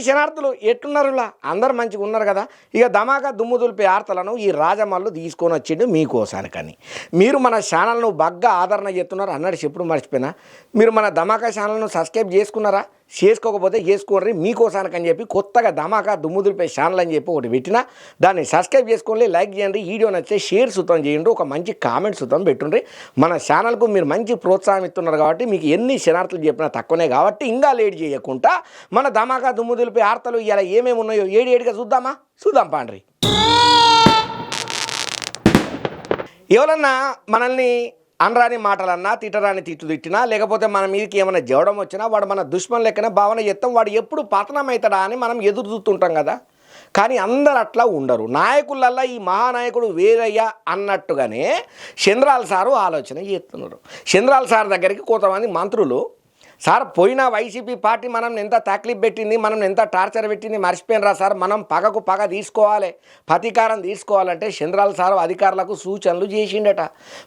అందరికీ శనార్థులు ఎట్లున్నారులా? అందరు మంచిగా ఉన్నారు కదా. ఇక ధమాకా దుమ్ము దులిపే ఆర్తలను ఈ రాజమల్లు తీసుకొని వచ్చిండు మీకోసానికని. మీరు మన ఛానల్ను బాగా ఆదరణ చేస్తున్నారు అన్నట్టు చెప్పుడు మర్చిపోయినా. మీరు మన ధమాకా ఛానల్ను సబ్స్క్రైబ్ చేసుకున్నారా? చేసుకోకపోతే చేసుకోండి మీకోసానికని చెప్పి కొత్తగా ధమాకా దుమ్ముదులిపై ఛానల్ అని చెప్పి ఒకటి పెట్టినా దాన్ని సబ్స్క్రైబ్ చేసుకోండి లైక్ చేయండి వీడియో నచ్చితే షేర్ సుతం చేయండి ఒక మంచి కామెంట్ సుతం పెట్టుండ్రి. మన ఛానల్కు మీరు మంచి ప్రోత్సాహం ఇస్తున్నారు కాబట్టి మీకు ఎన్ని శనార్థులు చెప్పినా తక్కువనే కాబట్టి ఇంకా లేట్ చేయకుండా మన ధమాకా దుమ్ము వార్తలు ఆర్తలు ఇలా ఏమేమి ఉన్నాయో ఏడు ఏడుగా చూద్దామా? చూద్దాం పాండ్రి. ఎవరన్నా మనల్ని అనరాని మాటలన్నా తిట్టరాని తిట్టు తిట్టినా లేకపోతే మన మీదకి ఏమైనా జవడం వచ్చినా వాడు మన దుష్మన్ లెక్కన భావన చేస్తాం వాడు ఎప్పుడు పతనం అవుతాడా అని మనం ఎదురు చూస్తుంటాం కదా. కానీ అందరు అట్లా ఉండరు. నాయకులల్లా ఈ మహానాయకుడు వేరయ్యా అన్నట్టుగానే చంద్రాల సారు ఆలోచన చేస్తున్నారు. చంద్రాల సార్ దగ్గరికి కొంతమంది మంత్రులు సార్ పోయిన వైసీపీ పార్టీ మనం ఎంత తక్లీఫ్ పెట్టింది మనం ఎంత టార్చర్ పెట్టింది మర్చిపోయినరా సార్? మనం పగకు పగ తీసుకోవాలి ప్రతీకారం తీసుకోవాలంటే చంద్రాల సార్ అధికారులకు సూచనలు చేసిండట.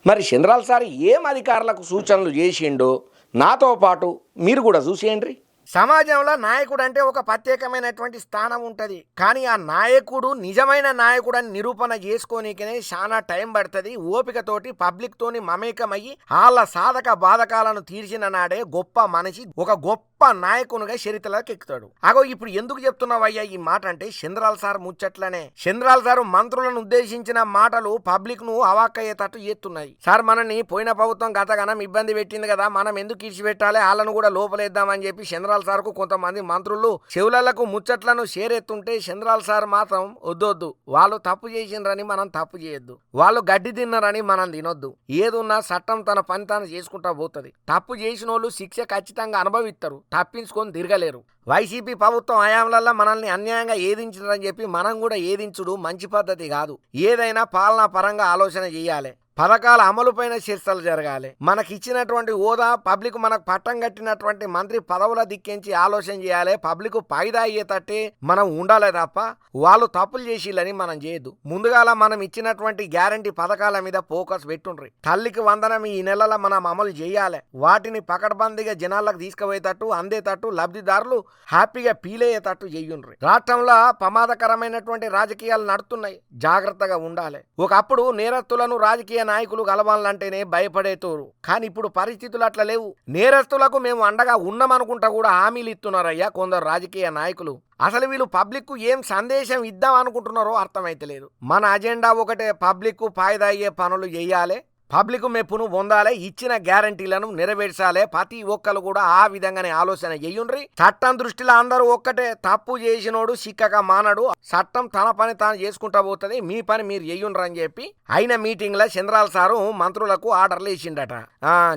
మరి చంద్రాల సార్ ఏం అధికారులకు సూచనలు చేసిండో? నాతో పాటు మీరు కూడా చూసేయండి. సమాజంలో నాయకుడు అంటే ఒక ప్రత్యేకమైనటువంటి స్థానం ఉంటుంది. కానీ ఆ నాయకుడు నిజమైన నాయకుడు అని నిరూపణ చేసుకోనికనే చాలా టైం పడుతుంది. ఓపికతోటి పబ్లిక్ తోని మమేకమయ్యి వాళ్ళ సాధక బాధకాలను తీర్చిన నాడే గొప్ప మనిషి ఒక గొప్ప నాయకునిగా చరిత్రలోకి ఎక్కుతాడు. అగో ఇప్పుడు ఎందుకు చెప్తున్నావయ్యా ఈ మాట అంటే చంద్రాల సార్ ముచ్చట్లనే. చంద్రాల సార్ మంత్రులను ఉద్దేశించిన మాటలు పబ్లిక్ను అవాక్కయ్యేటట్టు చేస్తున్నాయి. సార్ మనని పోయిన ప్రభుత్వం గతగనం ఇబ్బంది పెట్టింది కదా మనం ఎందుకు ఇచ్చిపెట్టాలి వాళ్ళను కూడా లోపలేద్దామని చెప్పి చంద్రాల సార్కు కొంతమంది మంత్రులు చెవులకు ముచ్చట్లను షేరెత్తుంటే చంద్రాల సార్ మాత్రం వద్దొద్దు. వాళ్ళు తప్పు చేసిండ్రని మనం తప్పు చేయొద్దు. వాళ్ళు గడ్డి తిన్నారని మనం తినొద్దు. ఏదున్నా చట్టం తన పని తాను చేసుకుంటా పోతుంది. తప్పు చేసిన వాళ్ళు శిక్ష ఖచ్చితంగా అనుభవిస్తారు తప్పించుకొని తిరగలేరు. వైసీపీ ప్రభుత్వం హయాంలల్లో మనల్ని అన్యాయంగా ఏదించడని చెప్పి మనం కూడా ఏదించుడు మంచి పద్ధతి కాదు. ఏదైనా పాలనా పరంగా ఆలోచన చేయాలి. పథకాల అమలుపైన చర్చలు జరగాలి. మనకి ఇచ్చినటువంటి హోదా పబ్లిక్ మనకు పట్టం కట్టినటువంటి మంత్రి పదవుల దిక్కించి ఆలోచన చేయాలి. పబ్లిక్ ఫైదా అయ్యేటట్టే మనం ఉండాలి తప్ప వాళ్ళు తప్పులు చేసిల్లని మనం చేయదు ముందుగాల మనం ఇచ్చినటువంటి గ్యారంటీ పథకాల మీద ఫోకస్ పెట్టుండ్రి. తల్లికి వందనం ఈ నెలల మనం అమలు చేయాలి. వాటిని పకడ్బందీగా జనాలకు తీసుకుపోయేటట్టు అందేటట్టు లబ్ధిదారులు హ్యాపీగా ఫీల్ అయ్యేటట్టు చెయ్యుండ్రి రాష్ట్రంలో ప్రమాదకరమైనటువంటి రాజకీయాలు నడుతున్నాయి. జాగ్రత్తగా ఉండాలి. ఒకప్పుడు నేరస్తులను రాజకీయ నాయకులు కలవాలంటేనే భయపడేతోరు కానీ ఇప్పుడు పరిస్థితులు అట్లా లేవు. నేరస్తులకు మేము అండగా ఉన్నామనుకుంటా కూడా హామీలు ఇస్తున్నారయ్యా కొందరు రాజకీయ నాయకులు. అసలు వీళ్ళు పబ్లిక్ ఏం సందేశం ఇద్దాం అనుకుంటున్నారో అర్థమైతలేదు. మన అజెండా ఒకటే పబ్లిక్ ఫాయిదా అయ్యే పనులు చేయాలి. పబ్లిక్ మెప్పును పొందాలే ఇచ్చిన గ్యారంటీలను నెరవేర్చాలి ప్రతి ఒక్కరు కూడా ఆ విధంగానే ఆలోచన చేయుండ్రి. చట్టం దృష్టిలో అందరూ ఒక్కటే తప్పు చేసినోడు సిక్కక మానడు. చట్టం తన పని తాను చేసుకుంటా పోతుంది మీ పని మీరు చెయ్యుండ్రు అని చెప్పి అయిన మీటింగ్లో చంద్రాల సారు మంత్రులకు ఆర్డర్లు ఇచ్చిండట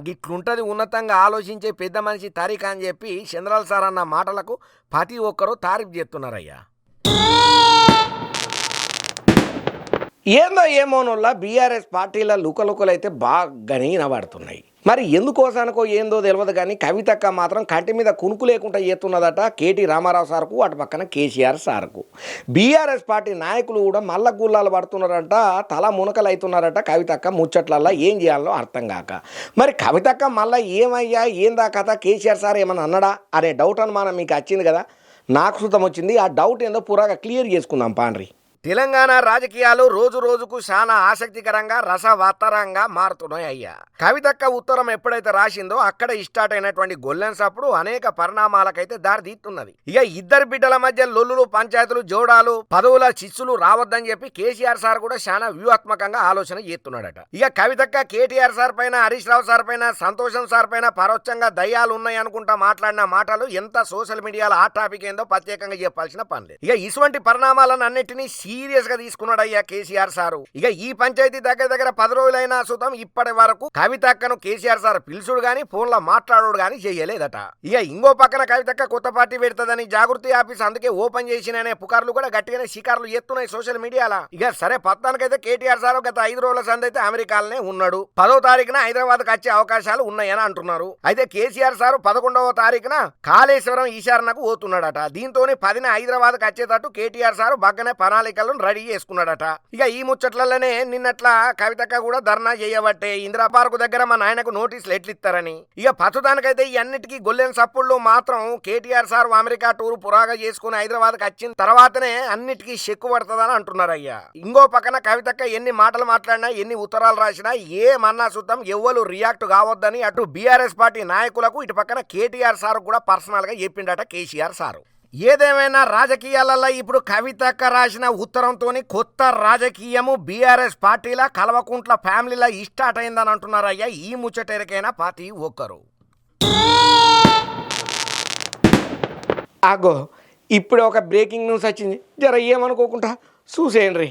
గిట్లుంటది ఉన్నతంగా ఆలోచించే పెద్ద మనిషి తారీఖ అని చెప్పి చంద్రాల సార్ అన్న మాటలకు ప్రతి ఒక్కరూ తారీఫ్ చేస్తున్నారయ్యా. ఏందో ఏమోనోళ్ళ బీఆర్ఎస్ పార్టీల లుకలుకలు అయితే బాగానే వినబడుతున్నాయి మరి ఎందుకోసానికో ఏందో తెలియదు కానీ కవితక్క మాత్రం కంటి మీద కునుకు లేకుండా చేస్తున్నదట కేటీ రామారావు సార్కు అటు పక్కన కేసీఆర్ సార్కు. బీఆర్ఎస్ పార్టీ నాయకులు కూడా మల్ల గుల్లాలు పడుతున్నారంట తల మునకలు అవుతున్నారట కవితక్క ముచ్చట్లల్లా ఏం చేయాలో అర్థం కాక. మరి కవితక్క మళ్ళీ ఏమయ్యా ఏందా కథ? కేసీఆర్ సార్ ఏమన్నా అన్నడా? అనే డౌట్ అనుమానం మీకు వచ్చింది కదా? నాకు సుతం వచ్చింది. ఆ డౌట్ ఏందో పూరాగా క్లియర్ చేసుకుందాం పాండ్రి. తెలంగాణ రాజకీయాలు రోజు రోజుకు చాలా ఆసక్తికరంగా రసవత్తరంగా మారుతున్నాయి అయ్యా. కవితక్క ఉత్తరం ఎప్పుడైతే రాసిందో అక్కడ స్టార్ట్ అయినటువంటి గొల్లెన్స్ అప్పుడు అనేక పరిణామాలకైతే దారితీస్తున్నది ఇక ఇద్దరు బిడ్డల మధ్య లొల్లులు పంచాయతీలు జోడాలు పదవుల చిచ్చులు రావద్దని చెప్పి కేసీఆర్ సార్ కూడా చాలా వ్యూహాత్మకంగా ఆలోచన చేస్తున్నాడట. ఇక కవితక్క కేటీఆర్ సార్ పైన హరీష్ రావు సార్ పైన సంతోషం సార్ పైన పరోక్షంగా దయ్యాలు ఉన్నాయి అనుకుంటా మాట్లాడిన మాటలు ఎంత సోషల్ మీడియాలో ఆ టాపిక్ ఏందో ప్రత్యేకంగా చెప్పాల్సిన పని లేదు. ఇక ఇటువంటి పరిణామాలను అన్నింటినీ సీరియస్గా తీసుకున్నాడు అయ్యా కేసీఆర్ సారు. ఇక ఈ పంచాయతీ దగ్గర దగ్గర పది రోజులైనా సుతం ఇప్పటి వరకు కవితక్కను కేసీఆర్ సార్ పిలుచుడు గాని ఫోన్లో మాట్లాడు గాని చేయలేదట. ఇక ఇంకో పక్కన కవితక్క కొత్త పార్టీ పెడుతుందని జాగృతి ఆఫీస్ అందుకే ఓపెన్ చేసిన పుకార్లు కూడా గట్టిగానే షికార్లు ఎత్తున్నాయి సోషల్ మీడియాలో. ఇక సరే పత్తానికైతే కేటీఆర్ సార్ గత ఐదు రోజుల సంది అయితే అమెరికాలోనే ఉన్నాడు. పదో తారీఖున హైదరాబాద్కు వచ్చే అవకాశాలు ఉన్నాయని అంటున్నారు. అయితే కేసీఆర్ సార్ పదకొండవ తారీఖున కాళేశ్వరం ఈశారణకు పోతున్నాడట. దీంతో పదిన హైదరాబాద్కు వచ్చేటట్టు కేటీఆర్ సార్ బగ్గనే ప్రణాళికలు ముచ్చట్లను రెడీ చేసుకున్నాడట. ఇక ఈ ముచ్చట్లలోనే నిన్నట్ల కవితక్క కూడా ధర్నా చేయబట్టే ఇందిరా పార్కు దగ్గర మా నాయనకు నోటీసులు ఎట్లిస్తారని. ఇక పచ్చదానికైతే ఈ అన్నిటికీ గొల్లెన్ సప్పుళ్ళు మాత్రం కేటీఆర్ సార్ అమెరికా టూర్ పురాగా చేసుకుని హైదరాబాద్కి వచ్చిన తర్వాతనే అన్నిటికీ చెక్కు పడుతుందని అంటున్నారయ్యా. ఇంకో పక్కన కవితక్క ఎన్ని మాటలు మాట్లాడినా ఎన్ని ఉత్తరాలు రాసినా ఏమన్నా సుద్దం ఎవ్వరు రియాక్ట్ కావద్దని అటు బీఆర్ఎస్ పార్టీ నాయకులకు ఇటు పక్కన కేటీఆర్ సార్ కూడా పర్సనల్గా చెప్పిండట కేసీఆర్ సారు. ఏదేమైనా రాజకీయాలలో ఇప్పుడు కవితక్క రాసిన ఉత్తరంతో కొత్త రాజకీయము బీఆర్ఎస్ పార్టీల కలవకుంట్ల ఫ్యామిలీల ఇష్టాట్ అయిందని అంటున్నారయ్యా ఈ ముచ్చటెరకైనా పార్టీ ఒక్కరు. ఆగో ఇప్పుడు ఒక బ్రేకింగ్ న్యూస్ వచ్చింది. జర ఏమనుకోకుండా చూసేయండి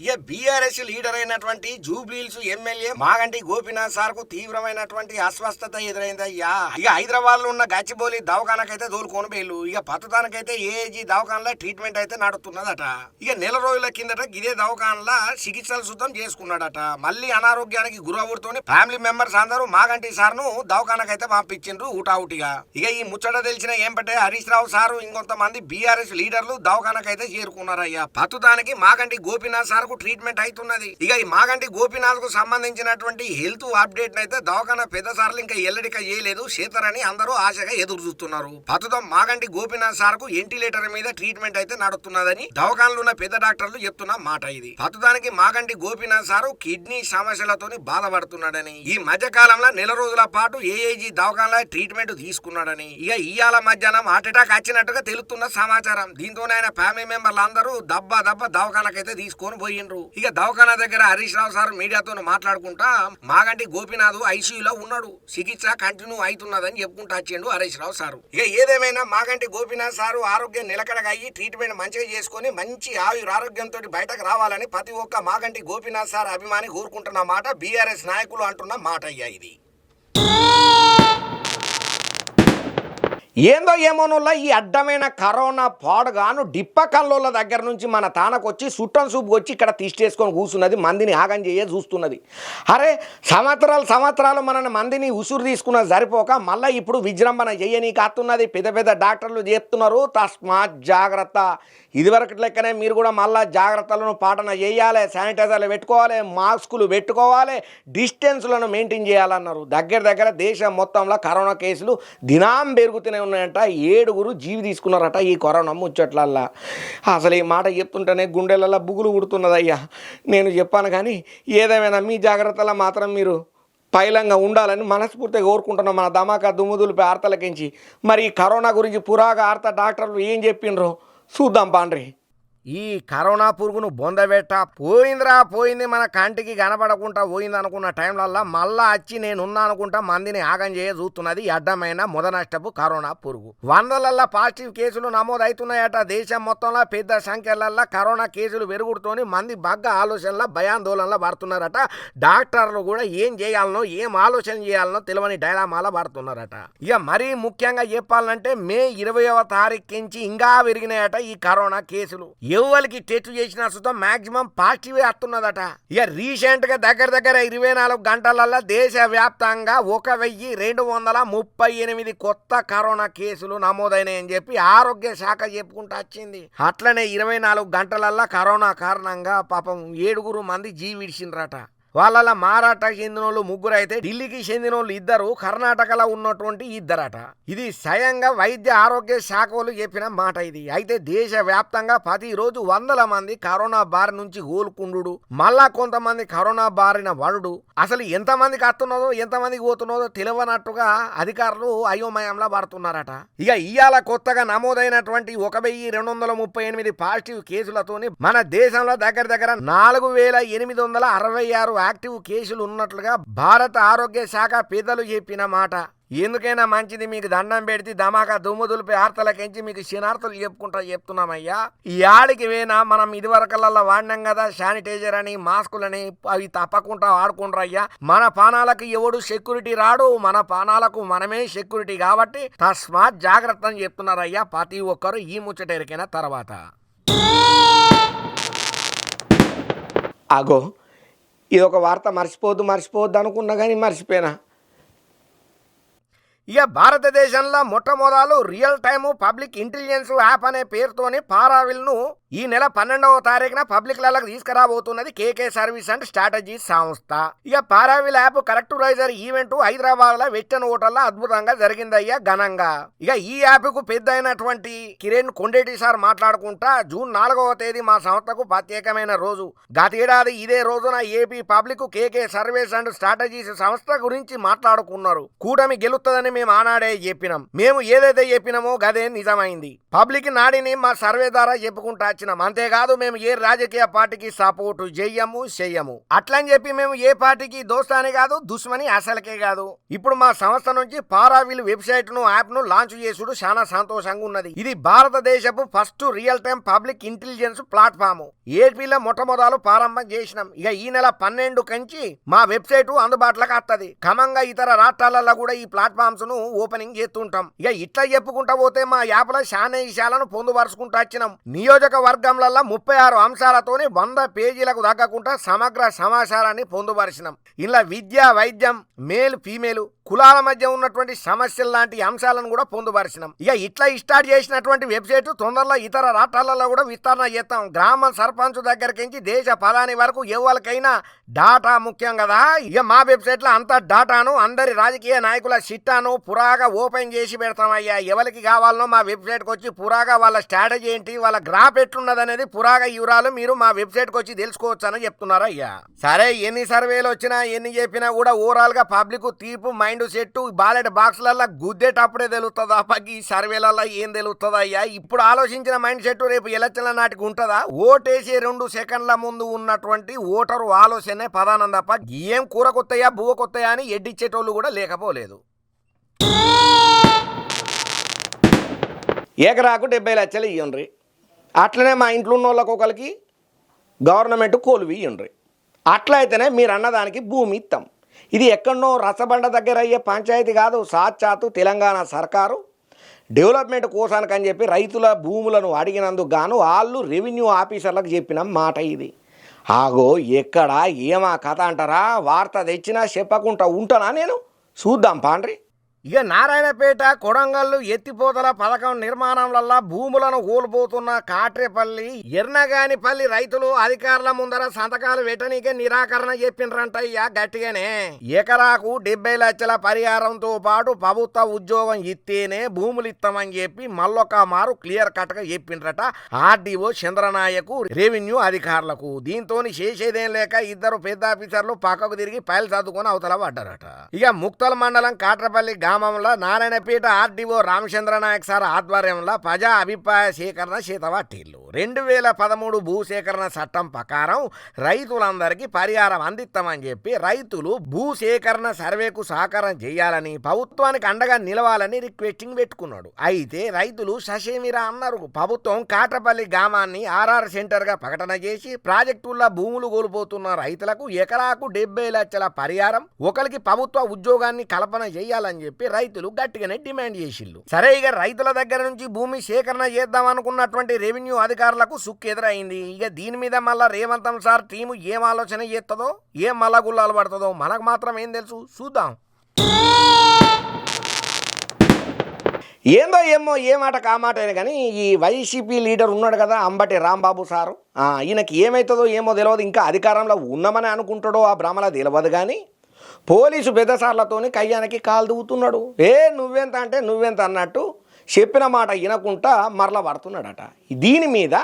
ఇక బీఆర్ఎస్ లీడర్ అయినటువంటి జూబ్లీల్స్ ఎమ్మెల్యే మాగంటి గోపినాథ్ సార్కు తీవ్రమైనటువంటి అస్వస్థత ఎదురైందయ్యా ఇక హైదరాబాద్లో ఉన్న గచ్చిబౌలి దవాఖానకైతే దోలుకొని బేలు ఇక పచ్చదానికైతే ఏఏజీ దవాఖానలో ట్రీట్మెంట్ అయితే నడుతున్నదట ఇక నెల రోజుల కిందట ఇదే దవాఖానలో చికిత్సలు శుద్ధం చేసుకున్నాడట. మళ్ళీ అనారోగ్యానికి గురవుడుతోని ఫ్యామిలీ మెంబర్స్ అందరూ మాగంటి సార్ను దవాఖానకైతే పంపించిండ్రు ఊటావుటిగా ఇక ఈ ముచ్చట తెలిసిన ఏంపటే హరీష్ రావు సారు ఇంకొంతమంది బీఆర్ఎస్ లీడర్లు దవాఖానకైతే చేరుకున్నారయ్యా. పత్తుదానికి మాగంటి గోపినాథ్ సార్ వరకు ట్రీట్మెంట్ అవుతున్నది ఇక ఈ మాగంటి గోపీనాథ్కు సంబంధించినటువంటి హెల్త్ అప్డేట్ అయితే దవాఖాన పెద్ద సార్లు ఇంకా ఎల్లడిక చేయలేదు. చేతారని అందరూ ఆశగా ఎదురు చూస్తున్నారు. ప్రస్తుతం మాగంటి గోపీనాథ్ సార్కు వెంటిలేటర్ మీద ట్రీట్మెంట్ అయితే నడుస్తున్నదని దవాఖానలో ఉన్న పెద్ద డాక్టర్లు చెప్తున్న మాట ఇది. ప్రస్తుతానికి మాగంటి గోపీనాథ్ సారు కిడ్నీ సమస్యలతోని బాధపడుతున్నాడని ఈ మధ్య కాలంలో నెల రోజుల పాటు ఏఐజీ దవాఖానలో ట్రీట్మెంట్ తీసుకున్నాడని ఇక ఇయాల మధ్యాహ్నం హార్ట్ అటాక్ వచ్చినట్టుగా తెలుస్తున్న సమాచారం. దీంతో ఆయన ఫ్యామిలీ మెంబర్లు అందరూ దబ్బా దబ్బా దవాఖానకైతే తీసుకొని పోయి పోయిండ్రు ఇక దవాఖానా దగ్గర హరీష్ రావు సార్ మీడియాతో మాట్లాడుకుంటా మాగంటి గోపీనాథ్ ఐసీయూలో ఉన్నాడు. చికిత్స కంటిన్యూ అవుతున్నదని చెప్పుకుంటా వచ్చిండు హరీష్ రావు సారు. ఇక ఏదేమైనా మాగంటి గోపీనాథ్ సారు ఆరోగ్యం నిలకడగా అయ్యి ట్రీట్మెంట్ మంచిగా చేసుకొని మంచి ఆయుర ఆరోగ్యంతో బయటకు రావాలని ప్రతి ఒక్క మాగంటి గోపీనాథ్ సార్ అభిమాని కోరుకుంటున్న మాట బీఆర్ఎస్ నాయకులు అంటున్న మాట అయ్యా ఇది. ఏందో ఏమోనుల్లా ఈ అడ్డమైన కరోనా పాడుగాను డిప్ప కల్లోల దగ్గర నుంచి మన తానకొచ్చి సుట్టం సూపు వచ్చి ఇక్కడ తిష్టేసుకొని కూర్చున్నది మందిని ఆగం చేయ చూస్తున్నది. అరే సంవత్సరాలు సంవత్సరాలు మన మందిని ఉసురు తీసుకున్న సరిపోక మళ్ళీ ఇప్పుడు విజృంభణ చేయని కాస్తున్నది పెద్ద పెద్ద డాక్టర్లు చెప్తున్నారు తస్మాత్ జాగ్రత్త. ఇదివరకటి లెక్కనే మీరు కూడా మళ్ళా జాగ్రత్తలను పాటన చేయాలి శానిటైజర్లు పెట్టుకోవాలి మాస్కులు పెట్టుకోవాలి డిస్టెన్స్లను మెయింటైన్ చేయాలన్నారు. దగ్గర దగ్గర దేశం మొత్తంలో కరోనా కేసులు దినాం పెరుగుతూనే ఉన్నాయంట. ఏడుగురు జీవి తీసుకున్నారట ఈ కరోనా ముచ్చట్లల్లా. అసలు ఈ మాట చెప్తుంటేనే గుండెలలో బుగులు ఉడుతున్నదయ్యా నేను చెప్పాను కానీ ఏదేమైనా మీ జాగ్రత్తలో మాత్రం మీరు పైలంగా ఉండాలని మనస్ఫూర్తిగా కోరుకుంటున్నాం. మన ధమాకా దుమ్ముదులు ఆర్తలకించి. మరి ఈ కరోనా గురించి పురాగా ఆర్త డాక్టర్లు ఏం చెప్పిండ్రో? చూద్దాం పాండ్రి ఈ కరోనా పురుగును బొందబెట్ట పోయిందిరా పోయింది మన కంటికి కనబడకుండా పోయింది అనుకున్న టైంలల్లా మళ్ళా వచ్చి నేనున్నా అనుకుంటా మందిని ఆగం చేయ చూస్తున్నది ఈ అడ్డమైన మొదనష్టపు కరోనా పురుగు. వందలల్లా పాజిటివ్ కేసులు నమోదవుతున్నాయట దేశం మొత్తంలో పెద్ద సంఖ్యలల్లా కరోనా కేసులు పెరుగుడుతోని మంది బగ్గ ఆలోచనల భయాందోళనలో పడుతున్నారట. డాక్టర్లు కూడా ఏం చేయాలనో ఏం ఆలోచన చేయాలనో తెలియని డైలామాల పడుతున్నారట. ఇక మరీ ముఖ్యంగా చెప్పాలంటే మే ఇరవయవ తారీఖు నుంచి ఇంకా పెరిగినాయట ఈ కరోనా కేసులు. ఎవరికి టెస్ట్ చేసిన సుతం మాక్సిమం పాజిటివ్ వస్తున్నదట ఇక రీసెంట్గా దగ్గర దగ్గర ఇరవై నాలుగు గంటలలో దేశ వ్యాప్తంగా ఒక వెయ్యి రెండు వందల ముప్పై ఎనిమిది కొత్త కరోనా కేసులు నమోదైనాయని చెప్పి ఆరోగ్య శాఖ చెప్పుకుంటూ వచ్చింది. అట్లనే ఇరవై నాలుగు గంటలల్లో కరోనా కారణంగా పాపం ఏడుగురు మంది జీవిడిచిండ్రట వాళ్ళ మహారాష్ట్రకి చెందిన వాళ్ళు ముగ్గురు అయితే ఢిల్లీకి చెందిన వాళ్ళు ఇద్దరు కర్ణాటకలో ఉన్నటువంటి ఇద్దరట. ఇది స్వయంగా వైద్య ఆరోగ్య శాఖ వాళ్ళు చెప్పిన మాట ఇది. అయితే దేశ వ్యాప్తంగా ప్రతిరోజు వందల మంది కరోనా బారి నుంచి కోలుకుండు మళ్ళా కొంతమంది కరోనా బారిన వడుడు అసలు ఎంతమందికి వస్తున్నదో ఎంతమందికి పోతున్నదో తెలియనట్టుగా అధికారులు అయోమయంలో పడుతున్నారట. ఇక ఇవాళ కొత్తగా నమోదైనటువంటి ఒక వెయ్యి రెండు వందల ముప్పై ఎనిమిది పాజిటివ్ కేసులతోని మన దేశంలో దగ్గర దగ్గర నాలుగు వేల ఎనిమిది వందల అరవై ఆరు యాక్టివ్ కేసులు ఉన్నట్లుగా భారత ఆరోగ్య శాఖ పెద్దలు చెప్పిన మాట. ఎందుకైనా మంచిది మీకు దండం పెడితే ధమాకా దుమ్ము దులిపి ఆర్తలకించి మీకు శనార్థలు చెప్పుకుంటా చెప్తున్నామయ్యా. ఈ ఆడికి వేనా మనం ఇదివరకల్లా వాడినాం కదా శానిటైజర్ అని మాస్కులని అవి తప్పకుండా వాడుకుంటారయ్యా మన పానాలకు ఎవడు సెక్యూరిటీ రాడు? మన పానాలకు మనమే సెక్యూరిటీ కాబట్టి తస్మాత్ జాగ్రత్త అని చెప్తున్నారయ్యా ప్రతి ఒక్కరు ఈ ముచ్చటెరికిన తర్వాత. అగో ఇది ఒక వార్త మర్చిపోద్దు మర్చిపోవద్దు అనుకున్నా కానీ మర్చిపోయినా. ఇక భారతదేశంలో మొట్టమొదలు real time public intelligence app అనే పేరుతోని పారావిల్ను ఈ నెల పన్నెండవ తారీఖున పబ్లిక్లకు తీసుకురాబోతున్నది కేకే సర్వీస్ అండ్ స్ట్రాటజీ సంస్థ. ఇక పారావిల్ యాప్ కరెక్టరైజర్ ఈవెంట్ హైదరాబాద్లో వెచ్చన్ హోటల్లో అద్భుతంగా జరిగిందయ్యా ఘనంగా. ఇక ఈ యాప్కు పెద్ద అయినటువంటి కిరణ్ కొండేటి సార్ మాట్లాడుకుంటా జూన్ నాలుగవ తేదీ మా సంస్థకు ప్రత్యేకమైన రోజు. గతేడాది ఇదే రోజున AP public KK service and strategies సంస్థ గురించి మాట్లాడుకున్నారు. కూటమి గెలుస్తుందని మేము ఆనాడే చెప్పినాం. మేము ఏదైతే చెప్పినామో గదే నిజమైంది. పబ్లిక్ నాడిని మా సర్వే ద్వారా చెప్పుకుంటా వచ్చినాం. అంతేకాదు మేము ఏ రాజకీయ పార్టీకి సపోర్టు చెయ్యము చెయ్యము. అట్లని చెప్పి మేము ఏ పార్టీకి దోస్తాని కాదు దుష్మని అసలకే కాదు. ఇప్పుడు మా సంస్థ నుంచి పారావిల్ వెబ్సైట్ను యాప్ను లాంచ్ చేసుడు చాలా సంతోషంగా ఉన్నది. ఇది భారతదేశపు first real time public intelligence platform. ఏపీలో మొట్టమొదలు ప్రారంభం చేసినాం. ఇక ఈ నెల పన్నెండు కంచి మా వెబ్సైట్ అందుబాటులోకి వస్తుంది క్రమంగా ఇతర రాష్ట్రాలలో కూడా ఈ ప్లాట్ఫామ్స్ను ఓపెనింగ్ చేస్తుంటాం. ఇక ఇట్లా చెప్పుకుంటా పోతే మా యాప్లో చాలా విషయాలను పొందుపరుచుకుంటూ వచ్చినాం. నియోజకవర్గంలలో ముప్పై ఆరు అంశాలతోని వంద పేజీలకు తగ్గకుండా సమగ్ర సమాచారాన్ని పొందుపరిచినాం. ఇలా విద్య వైద్యం మేల్ ఫీమేల్ కులాల మధ్య ఉన్నటువంటి సమస్యలు లాంటి అంశాలను కూడా పొందుపరిచినాం. ఇక ఇట్లా స్టార్ట్ చేసినటువంటి వెబ్సైట్ తొందరలో ఇతర రాష్ట్రాలలో కూడా విస్తరణ చేస్తాం. గ్రామ సర్పంచ్ దగ్గరికి నుంచి దేశ పదాని వరకు ఎవరికైనా డాటా ముఖ్యం కదా. ఇక మా వెబ్సైట్లో అంత డాటాను అందరి రాజకీయ నాయకుల సిట్టాను పురాగా ఓపెన్ చేసి పెడతామయ్యా ఎవరికి కావాలనో మా వెబ్సైట్కి వచ్చి పురాగా వాళ్ళ స్ట్రాటజీ ఏంటి? వాళ్ళ గ్రాఫ్ ఎట్లున్నది అనేది పురాగా వివరాలు మీరు మా వెబ్సైట్కి వచ్చి తెలుసుకోవచ్చు అని చెప్తున్నారా అయ్యా. సరే ఎన్ని సర్వేలు వచ్చినా ఎన్ని చెప్పినా కూడా ఓవరాల్గా పబ్లిక్ తీర్పు మైండ్ సెట్ బాలెట్ బాక్స్లల్లో గుద్దేటప్పుడే తెలుస్తుందా పగ్గి ఈ సర్వేలలో ఏం తెలుస్తుందా అయ్యా? ఇప్పుడు ఆలోచించిన మైండ్ సెట్ రేపు ఎలక్షన్ల నాటికి ఉంటుందా? ఓటేసే రెండు సెకండ్ల ముందు ఉన్నటువంటి ఓటరు ఆలోచనే ప్రధానం తప్ప ఏం కూర కొత్తయా బువ్వ కొత్తయా అని ఎడ్డిచ్చేటోళ్ళు కూడా లేకపోలేదు. ఏకరాకు డెబ్బై లక్షలు ఇవ్వండి అట్లనే మా ఇంట్లో ఉన్న వాళ్ళకి ఒకరికి గవర్నమెంట్ కోలువి ఇయ్యండ్రి. అట్లా అయితేనే మీరు అన్నదానికి భూమి ఇస్తాం ఇది ఎక్కడో రసబండ దగ్గర అయ్యే పంచాయతీ కాదు సాక్షాత్తు తెలంగాణ సర్కారు. డెవలప్మెంట్ కోసానికి అని చెప్పి రైతుల భూములను అడిగినందుకు గాను వాళ్ళు రెవెన్యూ ఆఫీసర్లకు చెప్పిన మాట ఇది. ఆగో ఎక్కడ ఏమా కథ అంటారా? వార్త తెచ్చినా చెప్పకుండా ఉంటానా నేను? చూద్దాం పాండ్రి. ఇక నారాయణపేట కొడంగల్లు ఎత్తిపోతల పథకం నిర్మాణంలో భూములను కోల్పోతున్న కాట్రేపల్లి ఎర్నగానిపల్లి రైతులు అధికారుల ముందర సంతకాలు వెటనీకే నిరాకరణ చెప్పిండ్రంటయ్యా గట్టిగానే. ఎకరాకు డెబ్బై లక్షల పరిహారంతో పాటు ప్రభుత్వ ఉద్యోగం ఇస్తేనే భూములు ఇస్తామని చెప్పి మళ్ళొక మారు క్లియర్ కట్గా చెప్పిండ్రట ఆర్డీఓ చంద్రనాయకు రెవెన్యూ అధికారులకు. దీంతో చేసేదేం లేక ఇద్దరు పెద్ద ఆఫీసర్లు పక్కకు తిరిగి పైలు చదువుకొని అవతల పడ్డారట. ఇక ముక్తల మండలం కాట్రపల్లి గ్రామంలో నారాయణపేట ఆర్డీఓ రామచంద్ర నాయక్ సార్ ఆధ్వర్యంలో ప్రజా అభిప్రాయ సేకరణ చేతవట్టిల్లు రెండు వేల పదమూడు భూసేకరణ చట్టం ప్రకారం రైతులందరికీ పరిహారం అందిస్తామని చెప్పి రైతులు భూసేకరణ సర్వేకు సహకారం చేయాలని ప్రభుత్వానికి అండగా నిలవాలని రిక్వెస్టింగ్ పెట్టుకున్నాడు. అయితే రైతులు ససేమిరా అన్నారు. ప్రభుత్వం కాట్రపల్లి గ్రామాన్ని ఆర్ఆర్ సెంటర్గా ప్రకటన చేసి ప్రాజెక్టుల్లో భూములు కోల్పోతున్న రైతులకు ఎకరాకు డెబ్బై లక్షల పరిహారం ఒకరికి ప్రభుత్వ ఉద్యోగాన్ని కల్పన చేయాలని చెప్పి చెప్పి రైతులు గట్టిగానే డిమాండ్ చేసిండ్రు సరే ఇక రైతుల దగ్గర నుంచి భూమి సేకరణ చేద్దాం అనుకున్నటువంటి రెవెన్యూ అధికారులకు సుక్కు ఎదురైంది. ఇక దీని మీద మళ్ళా రేవంతం సార్ టీము ఏం ఆలోచన చేస్తుందో ఏం మళ్ళా గుల్లాలు పడుతుందో మనకు మాత్రం ఏం తెలుసు. చూద్దాం. ఏందో ఏమో ఏ మాట కామాట కానీ ఈ వైసీపీ లీడర్ ఉన్నాడు కదా అంబటి రాంబాబు సారు. ఈయనకి ఏమవుతుందో ఏమో తెలియదు ఇంకా అధికారంలో ఉన్నామని అనుకుంటాడో ఆ భ్రమల తెలియదు కానీ పోలీసు పెద్దసార్లతోని కయ్యానికి కాలు దువ్వుతున్నాడు ఏ నువ్వెంత అంటే నువ్వెంత అన్నట్టు చెప్పిన మాట వినకుండా మరల పడుతున్నాడట. దీని మీద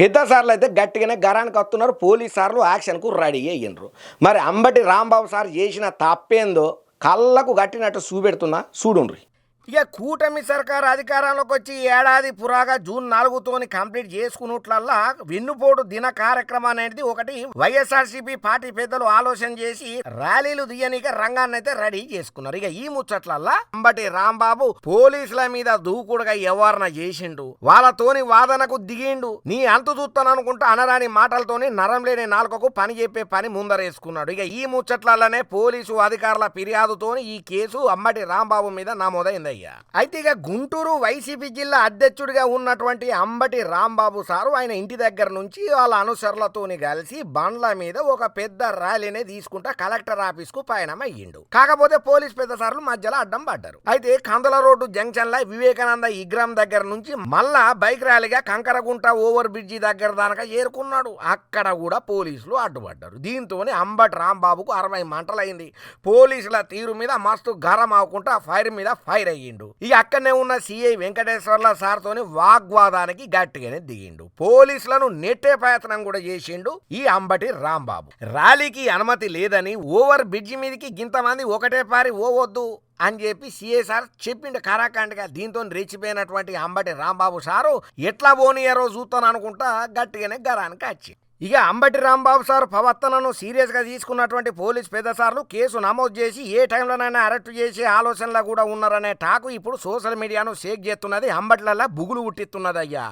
పెద్ద సార్లు అయితే గట్టిగానే గరానికి వస్తున్నారు పోలీస్ సార్లు యాక్షన్కు రెడీ అయ్యిండ్రు. మరి అంబటి రాంబాబు సార్ చేసిన తప్పేందో కళ్ళకు కట్టినట్టు చూపెడుతున్నా చూడుండ్రి. ఇక కూటమి సర్కార్ అధికారంలోకి వచ్చి ఏడాది పురాగా జూన్ నాలుగుతోని కంప్లీట్ చేసుకున్నట్లల్లా వెన్నుపోటు దిన కార్యక్రమం అనేది ఒకటి వైఎస్ఆర్సీపీ పార్టీ పెద్దలు ఆలోచన చేసి ర్యాలీలు దియనిక రంగాన్ని అయితే రెడీ చేసుకున్నారు. ఇక ఈ ముచ్చట్లల్లా అంబటి రాంబాబు పోలీసుల మీద దూకుడుగా ఎవరన చేసిండు. వాళ్ళతోని వాదనకు దిగిండు. నీ అంతు చూస్తాననుకుంటా అనరాని మాటలతోని నరం లేని నాలుకకు పని చెప్పే పని ముందరేసుకున్నాడు. ఇక ఈ ముచ్చట్లలోనే పోలీసు అధికారుల ఫిర్యాదుతోని ఈ కేసు అంబటి రాంబాబు మీద నమోదైంది. ఉన్నదయ్యా అయితే ఇక గుంటూరు వైసీపీ జిల్లా అధ్యక్షుడిగా ఉన్నటువంటి అంబటి రాంబాబు సారు ఆయన ఇంటి దగ్గర నుంచి వాళ్ళ అనుసరులతోని కలిసి బండ్ల మీద ఒక పెద్ద ర్యాలీనే తీసుకుంటా కలెక్టర్ ఆఫీస్కు పయనం అయ్యిండు. కాకపోతే పోలీస్ పెద్ద సార్లు మధ్యలో అడ్డం పడ్డారు. అయితే కందల రోడ్డు జంక్షన్ లా వివేకానంద ఇగ్రామ్ దగ్గర నుంచి మళ్ళా బైక్ ర్యాలీగా కంకరగుంట ఓవర్ బ్రిడ్జి దగ్గర దానక చేరుకున్నాడు అక్కడ కూడా పోలీసులు అడ్డుపడ్డారు. దీంతోనే అంబటి రాంబాబుకు అరవై మంటలైంది. పోలీసుల తీరు మీద మస్తు గరం ఆవుకుంటా ఫైర్ మీద ఫైర్ అయ్యిండు ఇక అక్కడనే ఉన్న సిఐ వెంకటేశ్వర్ల సార్తోని వాగ్వాదానికి గట్టిగానే దిగిండు. పోలీసులను నెట్టే ప్రయత్నం కూడా చేసిండు ఈ అంబటి రాంబాబు. ర్యాలీకి అనుమతి లేదని ఓవర్ బ్రిడ్జి మీదకి గింతమంది ఒకటే పారి ఓవద్దు అని చెప్పి సిఎస్ఆర్ చెప్పిండు కరాఖండ్గా. దీంతో రెచ్చిపోయినటువంటి అంబటి రాంబాబు సారు ఎట్లా పోనీయారో చూస్తాను అనుకుంటా గట్టిగానే గరానికి వచ్చి ఇక అంబటి రాంబాబు సార్ ప్రవర్తనను సీరియస్గా తీసుకున్నటువంటి పోలీస్ పెద్ద సార్లు కేసు నమోదు చేసి ఏ టైంలోనైనా అరెస్ట్ చేసే ఆలోచనలో కూడా ఉన్నారనే టాకు ఇప్పుడు సోషల్ మీడియాను షేక్ చేస్తున్నది. అంబట్లలా బుగులు పుట్టిస్తున్నది అయ్యా.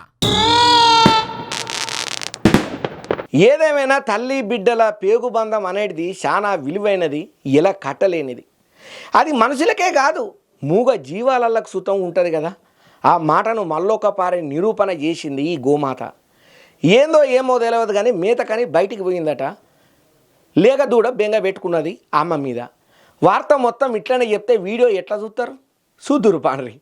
ఏదేమైనా తల్లి బిడ్డల పేగుబంధం అనేది చాలా విలువైనది ఇలా కట్టలేనిది. అది మనుషులకే కాదు మూగ జీవాలకు సుతం ఉంటుంది కదా. ఆ మాటను మళ్ళొక నిరూపణ చేసింది ఈ గోమాత. ఏందో ఏమో తెలియదు కానీ మేత కానీ బయటికి పోయిందట. లేక దూడ బెంగ పెట్టుకున్నది అమ్మ మీద. వార్త మొత్తం ఇట్లనే చెప్తే వీడియో ఎట్లా చూస్తారు చూద్దురు పాండ్రి.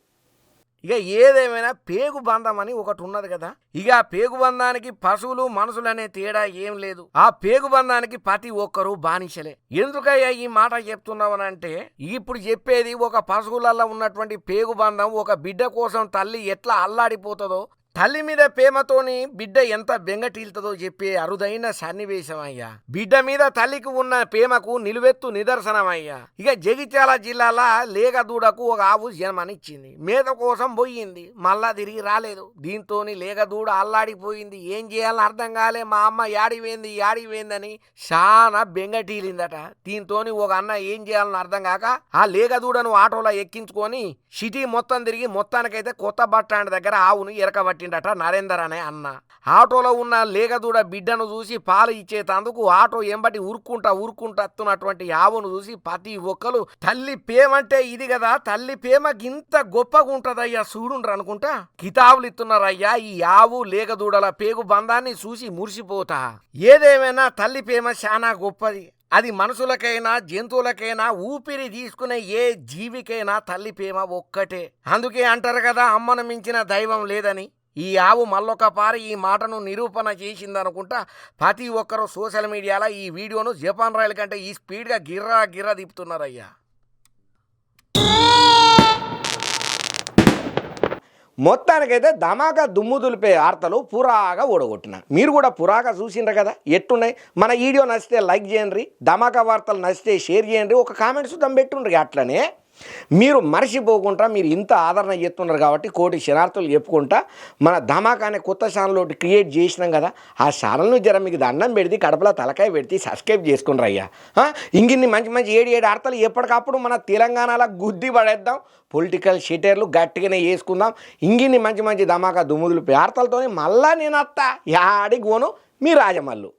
ఇక ఏదేమైనా పేగు బంధం అని ఒకటి ఉన్నది కదా. ఇక ఆ పేగు బంధానికి పశువులు మనుషులు అనే తేడా ఏం లేదు. ఆ పేగు బంధానికి ప్రతి ఒక్కరూ బానిసలే. ఎందుకయ్యా ఈ మాట చెప్తున్నావనంటే ఇప్పుడు చెప్పేది ఒక పశువులలో ఉన్నటువంటి పేగు బంధం ఒక బిడ్డ కోసం తల్లి ఎట్లా అల్లాడిపోతుందో తల్లి మీద ప్రేమతోని బిడ్డ ఎంత బెంగటీల్తదో చెప్పే అరుదైన సన్నివేశం అయ్యా బిడ్డ మీద తల్లికి ఉన్న ప్రేమకు నిలువెత్తు నిదర్శనం అయ్యా ఇక జగిత్యాల జిల్లాల లేగదూడకు ఒక ఆవు జన్మనిచ్చింది. మేత కోసం పోయింది. మళ్ళా తిరిగి రాలేదు. దీంతో లేగదూడ అల్లాడిపోయింది. ఏం చేయాలని అర్థం కాలే. మా అమ్మ యాడిపోయింది యాడిపోయిందని చాలా బెంగటీలిందట దీంతో ఒక అన్న ఏం చేయాలని అర్థం కాక ఆ లేగదూడను ఆటోలో ఎక్కించుకొని సిటీ మొత్తం తిరిగి మొత్తానికైతే కొత్త బస్ స్టాండ్ దగ్గర ఆవును ఎరకబట్టిండట నరేందర్ అనే అన్న. ఆటోలో ఉన్న లేగదూడ బిడ్డను చూసి పాలు ఇచ్చేటందుకు ఆటో ఎంబటి ఉరుక్కుంటా ఉరుక్కుంటా వస్తున్నటువంటి ఆవును చూసి ప్రతి ఒక్కరు తల్లి పేమంటే ఇది కదా తల్లి పేమ ఇంత గొప్పగా ఉంటదయ్యా చూడుండ్రు అనుకుంటా? కితాబులు ఇస్తున్నారయ్యా ఈ ఆవు లేగదూడల పేగు బంధాన్ని చూసి మురిసిపోతా. ఏదేమైనా తల్లి ప్రేమ చాలా గొప్పది. అది మనుషులకైనా జంతువులకైనా ఊపిరి తీసుకునే ఏ జీవికైనా తల్లి ప్రేమ ఒక్కటే. అందుకే అంటారు కదా అమ్మను మించిన దైవం లేదని. ఈ ఆవు మళ్ళొక పారి ఈ మాటను నిరూపణ చేసిందనుకుంటా ప్రతి ఒక్కరూ సోషల్ మీడియాలో ఈ వీడియోను జపాన్ రైలు కంటే ఈ స్పీడ్గా గిర్రా గిర్రా దిపుతున్నారయ్యా మొత్తానికైతే ధమాకా దుమ్ము దులిపే వార్తలు పురాగా ఓడగొట్టిన మీరు కూడా పురాగా చూసిండ్రు కదా ఎట్టున్నాయి? మన వీడియో నచ్చితే లైక్ చేయండి ధమాకా వార్తలు నచ్చితే షేర్ చేయండి ఒక కామెంట్ సుద్ధం పెట్టుండ్రి అట్లనే. మీరు మర్చిపోకుండా మీరు ఇంత ఆదరణ చేస్తున్నారు కాబట్టి కోటి శనార్థులు చెప్పుకుంటా మన ధమాకా అనే కొత్త ఛానల్ ఒకటి క్రియేట్ చేసినాం కదా ఆ ఛానల్ను జర మీకు దండం పెడితే కడపలో తలకాయ పెడితే సబ్స్క్రైబ్ చేసుకుని అయ్యా ఇంకిన్ని మంచి మంచి ఏడు ఏడు ఆడతలు ఎప్పటికప్పుడు మన తెలంగాణలో గుద్ది పడేద్దాం. పొలిటికల్ షీటర్లు గట్టిగానే వేసుకుందాం. ఇంగిన్ని మంచి మంచి ధమాకా దుమ్ముదులు ఆడతలతోనే మళ్ళా నేను అత్త. యాడికి పోను మీ రాజమల్లు.